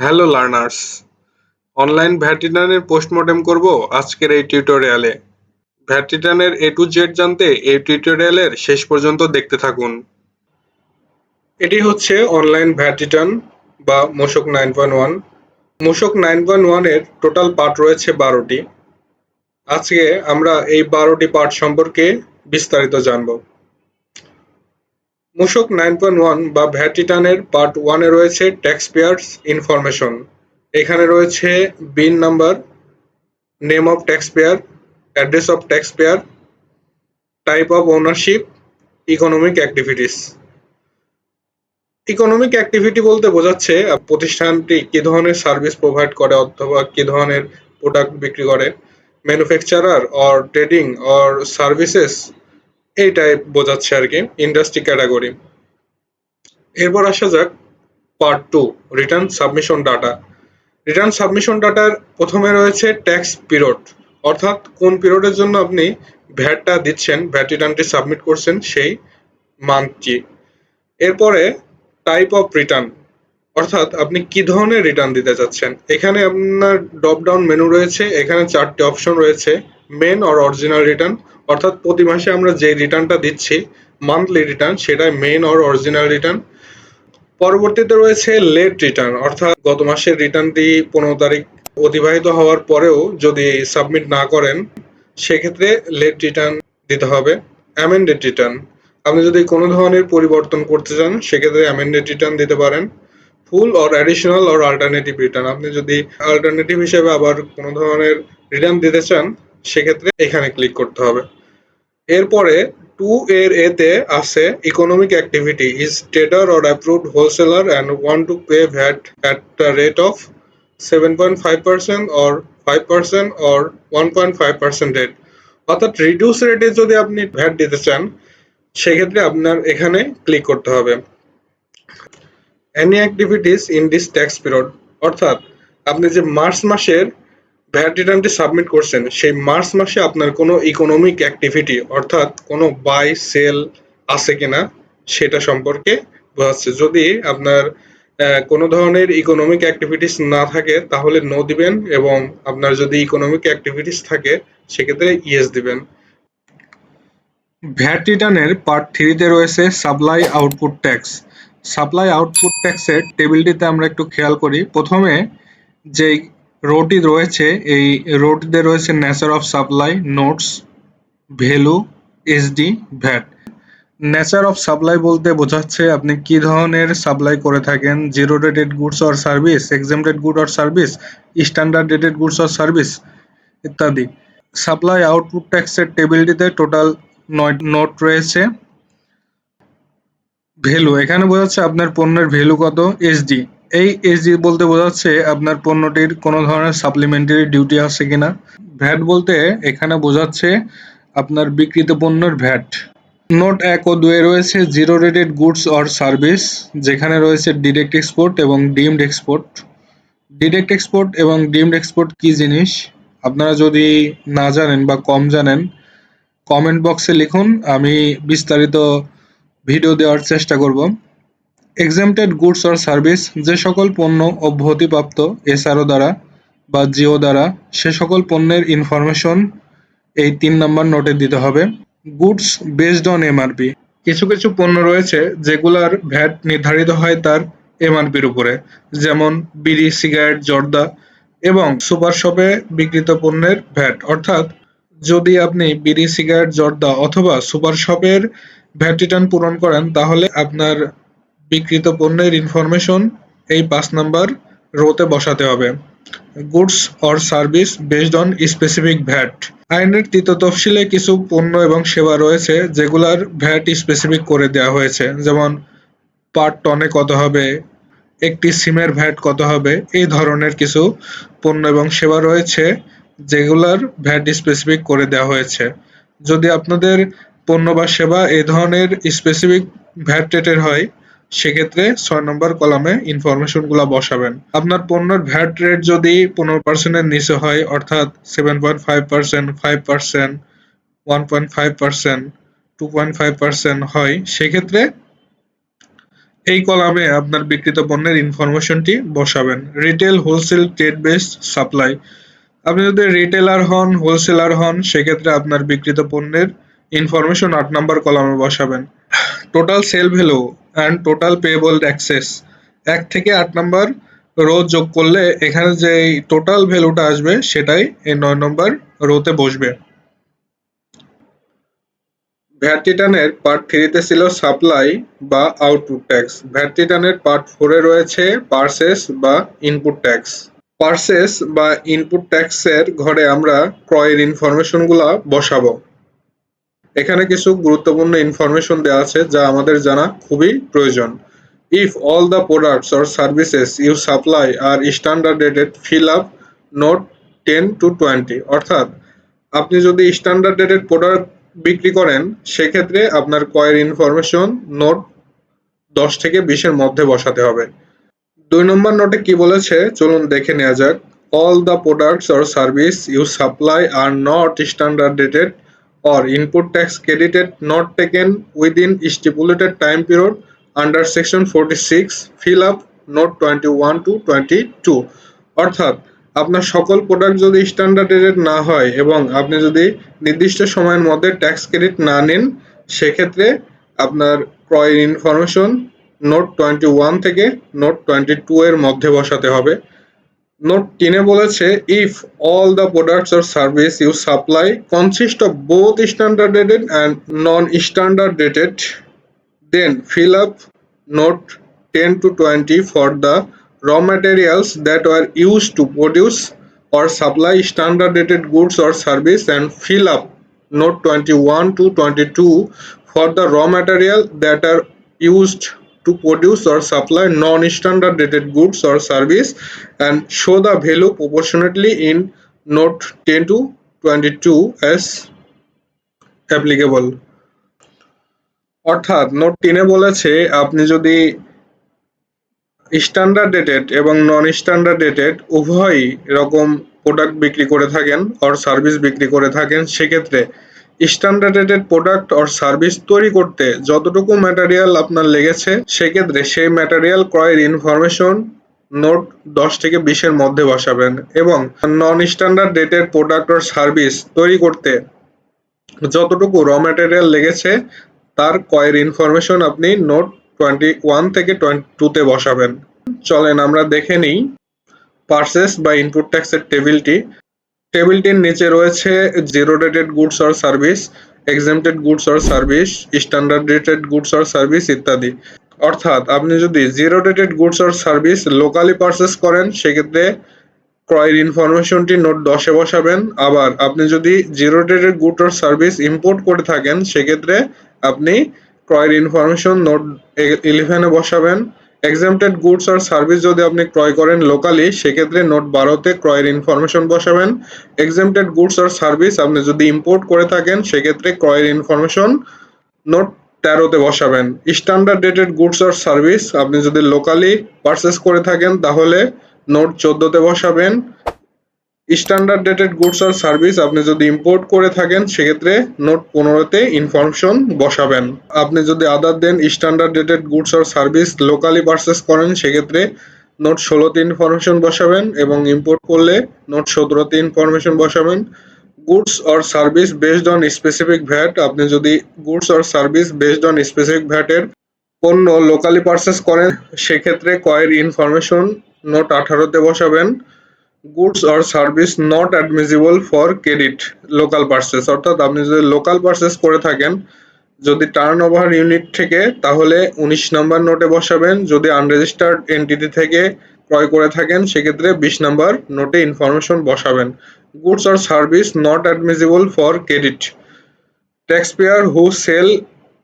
Hello learners online VAT রিটার্নের postmortem করব আজকের এই টিউটোরিয়ালে ভ্যাট রিটার্নের এ টু জেড জানতে এই টিউটোরিয়ালের শেষ পর্যন্ত দেখতে থাকুন। এটি হচ্ছে অনলাইন ভ্যাট রিটার্ন বা মোশক নাইন পয়েন্ট ওয়ান মোশক নাইন পয়েন্ট ওয়ানের টোটাল পার্ট রয়েছে বারোটি। আজকে আমরা এই বারোটি পার্ট সম্পর্কে বিস্তারিত জানব। মূসক নাইন পয়েন্ট ওয়ান বা ভ্যাট পার্ট ওয়ানে রয়েছে ট্যাক্স পেয়ার্স ইনফরমেশন এখানে রয়েছে BIN number name of taxpayer address of taxpayer type of ownership economic activities economic activity বলতে বোঝাচ্ছে প্রতিষ্ঠানটি কি ধরনের সার্ভিস প্রোভাইড করে অথবা কি ধরনের প্রোডাক্ট বিক্রি করে। Manufacturer or trading or services এই টাইপ বোঝাচ্ছে আর কি ইন্ডাস্ট্রি ক্যাটাগরি এরপর আসা যাক part two return submission data return submission ডাটার প্রথমে রয়েছে ট্যাক্স পিরিয়ড অর্থাৎ কোন পিরিয়ডের জন্য আপনি ভ্যাটটা দিচ্ছেন ভ্যাট রিটার্নটি সাবমিট করছেন সেই মান্থটি এরপরে টাইপ অফ রিটার্ন অর্থাৎ আপনি কি ধরনের রিটার্ন দিতে চাচ্ছেন? এখানে আপনার ড্রপ ডাউন মেনু রয়েছে, এখানে চারটি অপশন রয়েছে মেন অর অরিজিনাল রিটার্ন অর্থাৎ প্রতি মাসে আমরা যে রিটার্নটা দিচ্ছি মান্থলি রিটার্ন সেটাই মেন অর অরিজিনাল রিটার্ন পরবর্তীতে রয়েছে লেট রিটার্ন অর্থাৎ গত মাসের রিটার্নটি পনেরো তারিখ অতিবাহিত হওয়ার পরেও যদি সাবমিট না করেন, সেক্ষেত্রে লেট রিটার্ন দিতে হবে অ্যামেন্ডেড রিটার্ন আপনি যদি কোনো ধরনের পরিবর্তন করতে চান, সেক্ষেত্রে অ্যামেন্ডেড রিটার্ন দিতে পারেন। Full or additional or alternative return আপনি যদি অল্টারনেটিভ হিসেবে আবার কোনো ধরনের রিটার্ন দিতে চান, সেক্ষেত্রে এখানে ক্লিক করতে হবে। এরপরে টু এর এতে আছে economic activity is trader or approved wholesaler and one two pay VAT at the rate of seven point five percent or five percent or one point five percent rate অর্থাৎ reduce রেটে যদি আপনি VAT দিতে চান, সেক্ষেত্রে আপনার এখানে click করতে হবে। Any activities in this tax period অর্থাৎ আপনি যে মার্চ মাসের ভ্যাট রিটার্নটি সাবমিট করছেন, সেই মার্চ মাসে আপনার কোনো ইকোনমিক অ্যাক্টিভিটি অর্থাৎ কোনো বাই সেল আছে কিনা, সেটা সম্পর্কে বোঝাচ্ছে। যদি আপনার কোনো ধরনের ইকোনমিক অ্যাক্টিভিটিস না থাকে, তাহলে নো দিবেন এবং আপনার যদি ইকোনমিক অ্যাক্টিভিটিস থাকে, সেক্ষেত্রে ইয়েস দিবেন। ভ্যাট রিটার্নের পার্ট থ্রিতে রয়েছে supply output tax supply output ট্যাক্সের টেবিলটিতে আমরা একটু খেয়াল করি। প্রথমে যেই রোটি রয়েছে, এই রোটিতে রয়েছে nature of supply notes value SD VAT nature of supply বলতে বোঝাচ্ছে আপনি কি ধরনের সাপ্লাই করে থাকেন zero rated goods or service exempted good or service standard rated goods or service ইত্যাদি। সাপ্লাই আউটপুট ট্যাক্সের টেবিলটিতে টোটাল নয় নোট রয়েছে। ভ্যালু এখানে বোঝাচ্ছে আপনার পণ্যের ভ্যালু কত এসডি এই এসডি বলতে বোঝাচ্ছে আপনার পণ্যটির কোনো ধরনের সাপ্লিমেন্টারি ডিউটি আছে কিনা। ভ্যাট বলতে এখানে বোঝাচ্ছে আপনার বিক্রিত পণ্যের ভ্যাট নোট এক ও দুয়ে রয়েছে zero rated goods or service যেখানে রয়েছে ডিরেক্ট এক্সপোর্ট এবং ডিমড এক্সপোর্ট ডিরেক্ট এক্সপোর্ট এবং ডিমড এক্সপোর্ট কি জিনিস? আপনারা যদি না জানেন বা কম জানেন কমেন্ট বক্সে লিখুন, আমি বিস্তারিত ভিডিও দেওয়ার চেষ্টা করব। এক্সামটেড গুডস অর সার্ভিস যে সকল পণ্য অব্যাহতিপ্রাপ্ত এসআরও দ্বারা বা জিও দ্বারা, সে সকল পণ্যের ইনফরমেশন এই তিন নম্বর নোটে দিতে হবে। গুডস বেসড অন এমআরপি কিছু কিছু পণ্য রয়েছে যেগুলার ভ্যাট নির্ধারিত হয় তার এমআরপির উপরে, যেমন বিড়ি, সিগারেট, জর্দা এবং সুপার শপে বিক্রিত পণ্যের ভ্যাট। অর্থাৎ যদি আপনি বিড়ি, সিগারেট, জর্দা অথবা সুপার শপের ভ্যাট রিটার্ন পূরণ করেন, তাহলে আপনার বিক্রিত পণ্যের ইনফরমেশন এই পাঁচ নাম্বার রোতে বসাতে হবে। Goods or service based on specific VAT আইনের তৃতীয় তফসিলে কিছু পণ্য এবং সেবা রয়েছে, যেগুলার ভ্যাট স্পেসিফিক করে দেওয়া হয়েছে। যেমন পার টনে কত হবে, একটি সিমের ভ্যাট কত হবে, এই ধরনের কিছু পণ্য এবং সেবা রয়েছে, যেগুলার ভ্যাট স্পেসিফিক করে দেওয়া হয়েছে। যদি আপনাদের পণ্য বা সেবা এই ধরনের স্পেসিফিক ভ্যাট রেটের হয় সেক্ষেত্রে ছয় নম্বর কলামে ইনফরমেশনগুলো বসাবেন। আপনার পণ্যের ভ্যাট রেট যদি পনেরো পার্সেন্টের নিচে হয়, অর্থাৎ seven point five percent five percent one point five percent two point five percent হয়, সেক্ষেত্রে এই কলামে আপনার বিক্রিত পণ্যের ইনফরমেশনটি বসাবেন। Retail wholesale trade based supply আপনি যদি রিটেলার হন হোলসেলার হন, সেক্ষেত্রে আপনার বিক্রিত পণ্যের ইনফরমেশন আট নাম্বার কলামে বসাবেন। Total sale value and total payable access এক থেকে আট নাম্বার রো যোগ করলে এখানে যে টোটাল ভ্যালুটা আসবে, সেটাই এই নয় নম্বর রোতে বসবে। ভ্যাট রিটার্নের পার্ট থ্রিতে ছিল সাপ্লাই বা আউটপুট ট্যাক্স ভ্যাট রিটার্নের পার্ট ফোরে রয়েছে পার্সেস বা ইনপুট ট্যাক্স পার্সেস বা ইনপুট ট্যাক্সের ঘরে আমরা ক্রয়ের ইনফরমেশনগুলা বসাবো। এখানে কিছু গুরুত্বপূর্ণ ইনফরমেশন দেওয়া আছে যা আমাদের জানা খুবই প্রয়োজন। If all the products or services you supply are standard rated fill up note ten to twenty অর্থাৎ, আপনি যদি স্ট্যান্ডার্ডেড প্রোডাক্ট বিক্রি করেন, সেক্ষেত্রে আপনার কয়ের ইনফরমেশন নোট দশ থেকে বিশের মধ্যে বসাতে হবে। দুই নম্বর নোটে কি বলেছে? চলুন দেখে নেওয়া যাক। All the products or service you supply are not standard rated or input tax credited not taken within stipulated time period under section 46 fill up note 21 to 22 অর্থাৎ, আপনার সকল প্রোডাক্ট যদি স্ট্যান্ডার্ডেড না হয় এবং আপনি যদি নির্দিষ্ট সময়ের মধ্যে ট্যাক্স ক্রেডিট না নেন, সেক্ষেত্রে আপনার ক্রয়ের ইনফরমেশন নোট টোয়েন্টি ওয়ান থেকে নোট টোয়েন্টি টু এর মধ্যে বসাতে হবে। নোট টেনে বলেছে if all the products or service you supply consist of both standarded and non standarded then fill up note ten to twenty for the raw materials that were used to produce or supply standardized goods or service and fill up note 21 to 22 for the raw material that are used to produce or supply non-standardized goods or service and show the value proportionately in note 10 to 22 as applicable অর্থাৎ note টেনে বলেছে আপনি যদি স্ট্যান্ডার্ডেটেড এবং নন স্ট্যান্ডার্ডেটেড উভয় রকম product বিক্রি করে থাকেন অর সার্ভিস বিক্রি করে থাকেন সেক্ষেত্রে স্ট্যান্ডার্ডেটেড প্রোডাক্ট অর সার্ভিস তৈরি করতে যতটুকু ম্যাটেরিয়াল আপনার লেগেছে, সেক্ষেত্রে সেই ম্যাটেরিয়াল ক্রয়ের ইনফরমেশন নোট দশ থেকে বিশের মধ্যে বসাবেন এবং নন স্ট্যান্ডার্ড ডেটের প্রোডাক্ট অর সার্ভিস তৈরি করতে যতটুকু র ম্যাটেরিয়াল লেগেছে, তার কয়ের ইনফরমেশন আপনি নোট টোয়েন্টি ওয়ান থেকে টোয়েন্টি টুতে বসাবেন। চলেন আমরা দেখে নিই পার্সেস বা ইনপুট ট্যাক্সের টেবিলটি টেবিলটির নিচে রয়েছে zero rated goods or service exempted goods or service standard rated goods or service ইত্যাদি। অর্থাৎ আপনি যদি zero rated goods or service locally purchase করেন, সেক্ষেত্রে ক্রয়ের ইনফরমেশনটি নোট দশে বসাবেন। আবার আপনি যদি zero rated good or service import করে থাকেন, সেক্ষেত্রে আপনি ক্রয়ের ইনফরমেশন নোট ইলেভেনে বসাবেন। এক্সামটেড গুডস আর সার্ভিস যদি আপনি ক্রয় করেন লোকালি সেক্ষেত্রে নোট বারোতে ক্রয়ের ইনফরমেশন বসাবেন। এক্সামটেড গুডস আর সার্ভিস আপনি যদি ইম্পোর্ট করে থাকেন, সেক্ষেত্রে ক্রয়ের ইনফরমেশন নোট তেরোতে বসাবেন। স্ট্যান্ডার্ড ডেটেড গুডস আর সার্ভিস আপনি যদি লোকালি পারচেস করে থাকেন, তাহলে নোট চোদ্দোতে বসাবেন। স্ট্যান্ডার্ড ডেটেড গুডস আর সার্ভিস আপনি যদি ইম্পোর্ট করে থাকেন, সেক্ষেত্রে নোট পনেরোতে ইনফরমেশন বসাবেন। আপনি যদি other than standard rated goods আর সার্ভিস লোকালি পারচেস করেন, সেক্ষেত্রে নোট ষোলোতে ইনফরমেশন বসাবেন এবং ইম্পোর্ট করলে নোট সতেরোতে ইনফরমেশন বসাবেন। Goods or service based on specific VAT আপনি যদি goods or service based on specific ভ্যাটের পণ্য লোকালি পারচেস করেন, সেক্ষেত্রে কয়ের ইনফরমেশন নোট আঠারোতে বসাবেন। Goods or service not admissible for credit local purchase অর্থাৎ আপনি যদি লোকাল পারচেস করে থাকেন, যদি টার্ন ওভার ইউনিট থেকে, তাহলে উনিশ নম্বর নোটে বসাবেন। যদি আনরেজিস্টার্ড এন্টিটি থেকে ক্রয় করে থাকেন, সেক্ষেত্রে বিশ নম্বর নোটে ইনফরমেশন বসাবেন। Goods or service not admissible for credit taxpayer who sell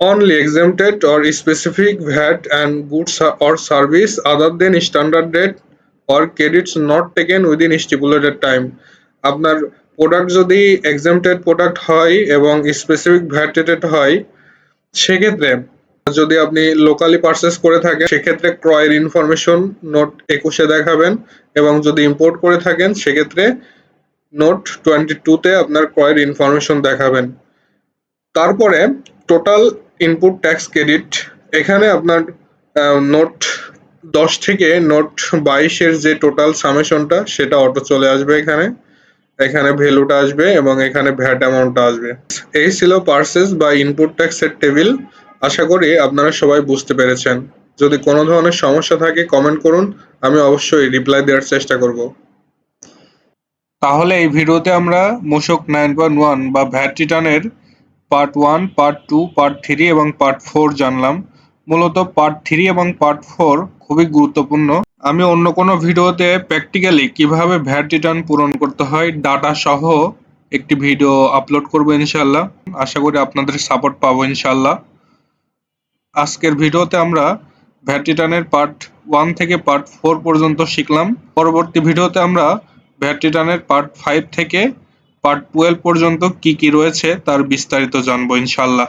only exempted or specific VAT and goods or service other than standard rate or credits not taken within stipulated time. আপনার product যদি exempted product হয় এবং specific VAT হয়, সেক্ষেত্রে যদি আপনি locally purchase করে থাকেন, সেক্ষেত্রে ক্রয়ের ইনফরমেশন নোট একুশে দেখাবেন এবং যদি ইম্পোর্ট করে থাকেন, সেক্ষেত্রে নোট টোয়েন্টি টুতে আপনার ক্রয়ের ইনফরমেশন দেখাবেন। তারপরে টোটাল ইনপুট ট্যাক্স ক্রেডিট এখানে আপনার নোট দশ থেকে নোট বাইশের যে টোটাল সামেশনটা সেটা অটো চলে আসবে এখানে। এখানে ভ্যালুটা আসবে এবং এখানে ভ্যাট অ্যামাউন্টটা আসবে। এই ছিল পার্সেস বা ইনপুট ট্যাক্সের টেবিল আশা করি আপনারা সবাই বুঝতে পেরেছেন। যদি কোনো ধরনের সমস্যা থাকে কমেন্ট করুন। আমি অবশ্যই রিপ্লাই দেওয়ার চেষ্টা করব। তাহলে এই ভিডিওতে আমরা মূসক নাইন পয়েন্ট ওয়ান বা ভ্যাট রিটার্নের part one part two part three এবং পার্ট ফোর জানলাম। মূলত পার্ট থ্রি এবং পার্ট ফোর খুবই গুরুত্বপূর্ণ। আমি অন্য কোনো ভিডিওতে প্র্যাকটিক্যালি কীভাবে ভ্যাট রিটার্ন পূরণ করতে হয় ডাটা সহ একটি ভিডিও আপলোড করব ইনশাল্লাহ আশা করি আপনাদের সাপোর্ট পাবো ইনশাল্লাহ আজকের ভিডিওতে আমরা ভ্যাট রিটার্নের পার্ট ওয়ান থেকে পার্ট ফোর পর্যন্ত শিখলাম। পরবর্তী ভিডিওতে আমরা ভ্যাট রিটার্নের পার্ট ফাইভ থেকে পার্ট টুয়েলভ পর্যন্ত কি কি রয়েছে তার বিস্তারিত জানব ইনশাল্লাহ